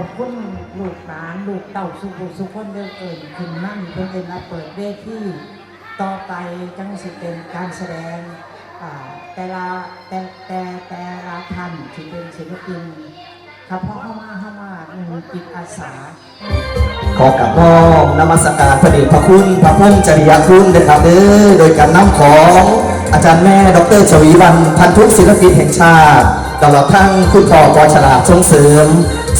อบคุณลูกหลานลูกเต่าสุขสุขคนเดินเอิญขึ้นนั่งเพื่อเป็นรับเปิดเวทีต่อไปจังสิเป็นการแสดงแต่ละแต่แต่แต่ละท่านที่เป็นศิลปินครับพราะเข้ามาเข้ามาหนึ่งจิตอาสาขอกับน้อนมัสการพระเดชพระคุณพระพุ่มจริยคุณนะครับเด้อโดยการนำของอาจารย์แม่ดรชวีวันพันธุศิลปินแห่งชาติ ตลอดทั้งคุณพ่อปอฉลาดส่งเสริม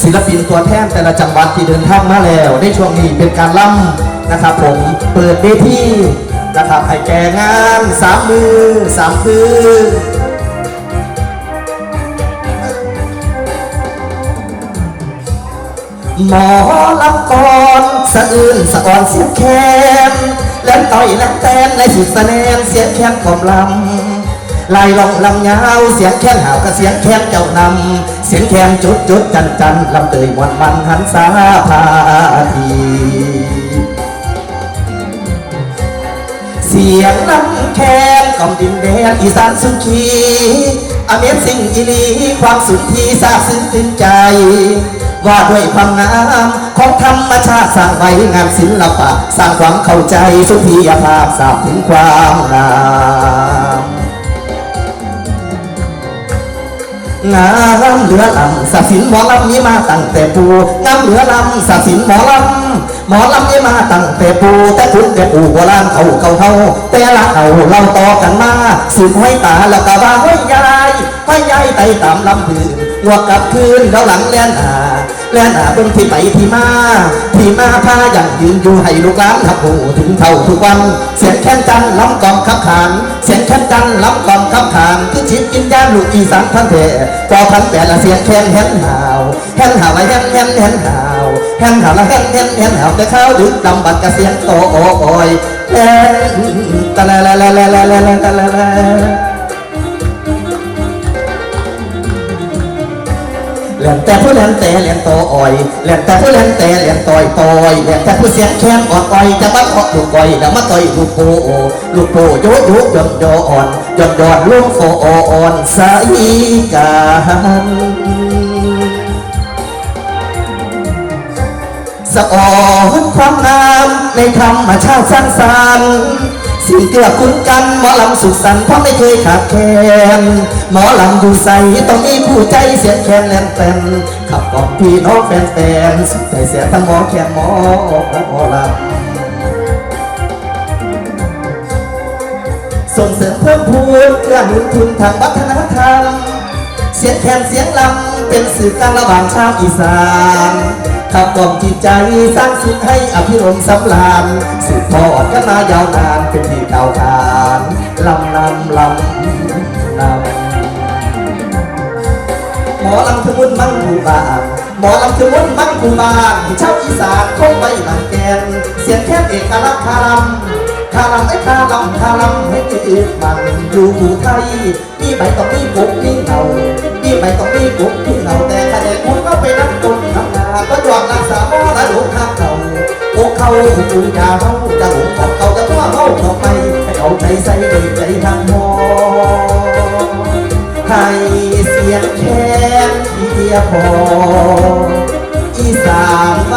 ศิลปินตัวแทนแต่ละจังหวัดที่เดินทางมาแล้ว ในช่วงนี้เป็นการล่ำนะครับผมเปิดเวทีนะครับให้แก่งานสามมือสามคืนหมอลำกรสะอื่นสะอ่อนเสียงแคนแลนต่อยแลนแตนในสุดสะแนนเสียงแคนกลอมลำ ลายลองลำยาวเสียงแคนหาวกับเสียงแคนเจ้านำเสียงแคนจุดจุดจันจันลำเตยมวนมันหันสาพาทีเสียงลำแคนกล่อมดินแดนอีสานสุขีอเมซสิ่งอีลีความสุขที่ซาบซึ้งถึงใจ ว่าด้วยความงามของธรรมชาติสร้างไว้งานศิลปะ สร้างความเข้าใจสุขียภาพสาบถึงความงาม งามเหลือลำสัสินหมอลำนี้มาตั้งแต่ปูงามเหลือลำสัสินหมอลำหมอลำนี้มาตั้งแต่ปูแต่คุณแต่ปูโบราณเขาเขาเท่าแต่ละเขาเราต่อกันมาสืบห้อยตาแล้วก็ว่าห้อยยายห้อยยายไต่ตามลำพื้นหัวกับคืนเราหลังแล่นหา แล่นหาเบิ่งที่ไปที่มา ที่มาพาอย่างยืนอยู่ให้ลูกหลานทับหูถึงเท่าทุกวัน เสียงแค้นจันล้ำกอมขับขาน เสียงแค้นจันล้ำกอมขับขานคือจิตวิญญาลูกอีสานพันเถพอพันแต่ละเสียงแค้นแฮนหาวแฮนหาวละแฮนแฮนแฮนหาวแฮนหาวละแฮนแฮนแฮนหาวแต่ข้าดึกดำบัดกระเสียงโตโอโอยแฮนตะละละละละละละละตะละ ละเลียนแต่ผู้เลียนแต่เลียนโตอ่อยเลียนแต่ผู้เลียนแต่เลียนต่อยต่อยเลียนแต่ผู้เสียงแค้นอ่อนอ่อยจะมาเคาะลูกก่อยจะมาต่อยลูกโปลูกโปโยโยยอนยออ่อนยอนยอนลูกโฟอ่อนสายกันสะอ่อนความงามในธรรมชาติสร้างสรรค์ สิ่งเกื้อคุณกันหมอลำสุขสันต์เพราะไม่เคยขาดแคลนหมอลำอยู่ใส่ต้องมีผู้ใจเสียงแคนแลนแฟนขับกอมพี่น้องแฟนๆสุขใจเสียทั้งหมอแคนหมอลำส่งเสริมเพิ่มพูนเพื่อหนุนทุนทางวัฒนธรรม เสียงแคนเสียงลำเป็นสื่อกลางระหว่างชาวอีสาน ขับกล่อมจิตใจสร้างสุขให้อภิรมสำราญสืบทอดกันมายาวนานเป็นที่เก่าขานลำนำลำนำหมอลำคือมุ่นมั่งกูบานหมอลำคือมุ่นมั่งกูบานชาวอีสานคงไม่หลังแกน เสียงแค่เอกลักษณ์คาลำคาลำไอ้คาลำคาลำให้ติดมันอยู่ผู้ไทยมีใบต้องมีกุ๊กมีเหามีใบต้องมีกุ๊กมีเหาแต่ ก็ยอดรักษาหมอและหลงข้างเขาพวกเขาหูยาเขาจะหลงของเขาจะว่าเขาออกไปให้เอาใจใส่ด้วยใจทางมอให้เสียงแค้นเดียพออีสานไป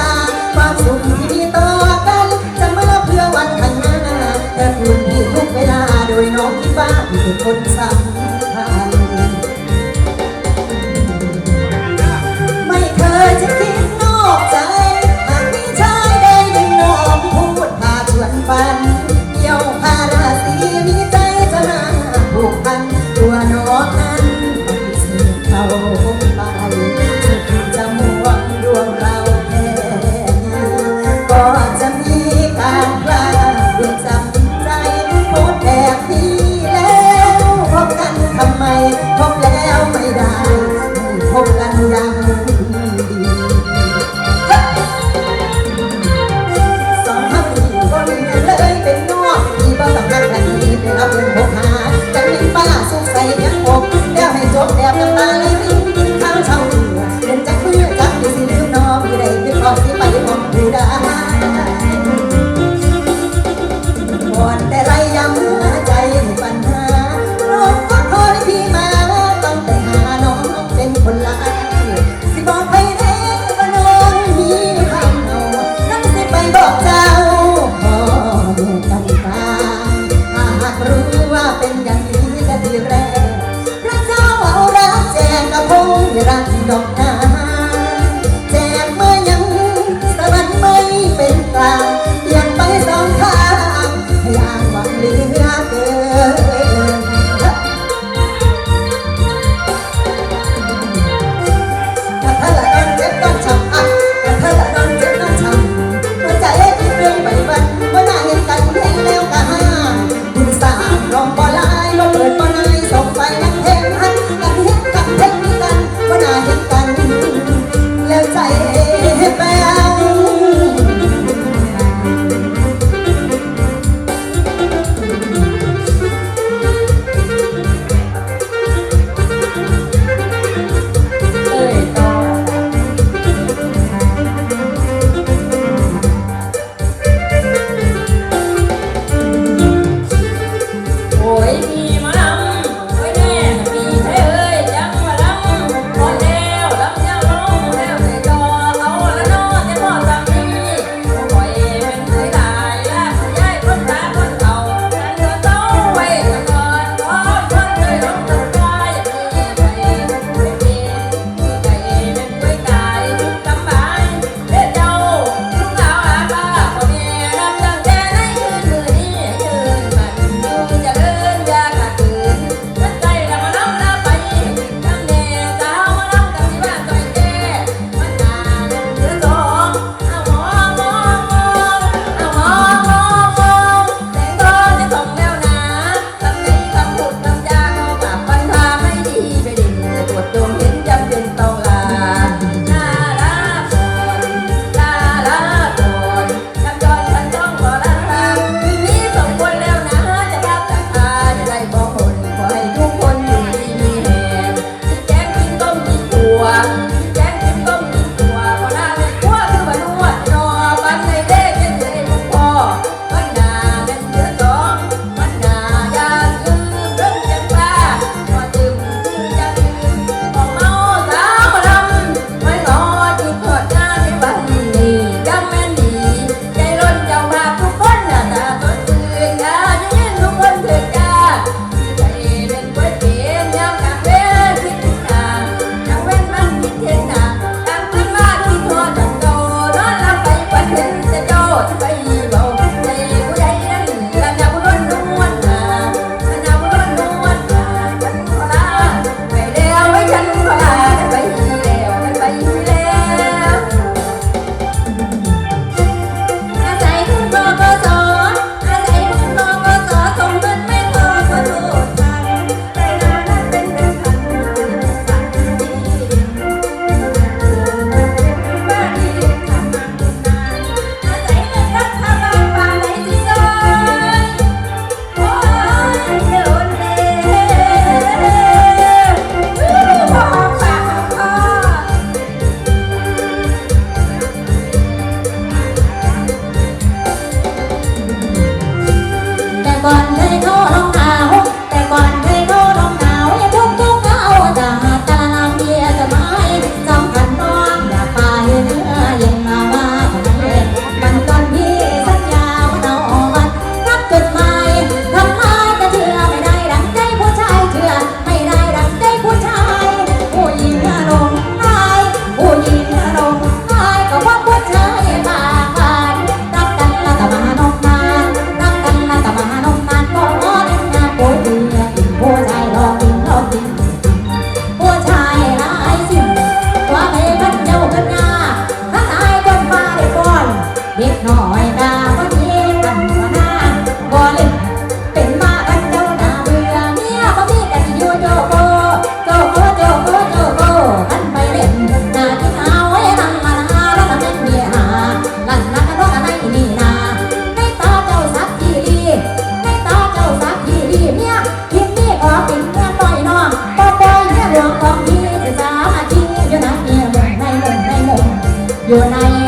ลา ความสุขมีต่อกันจะมาเพื่อวันข้างหน้า แต่คุณมีทุกเวลาโดยน้องที่บ้าคือคนสำคัญไม่เคยจะคิดนอกใจหากมีชายใดหนึ่งนอกพูดพาชวนฝันเที่ยว wala อยู่ใน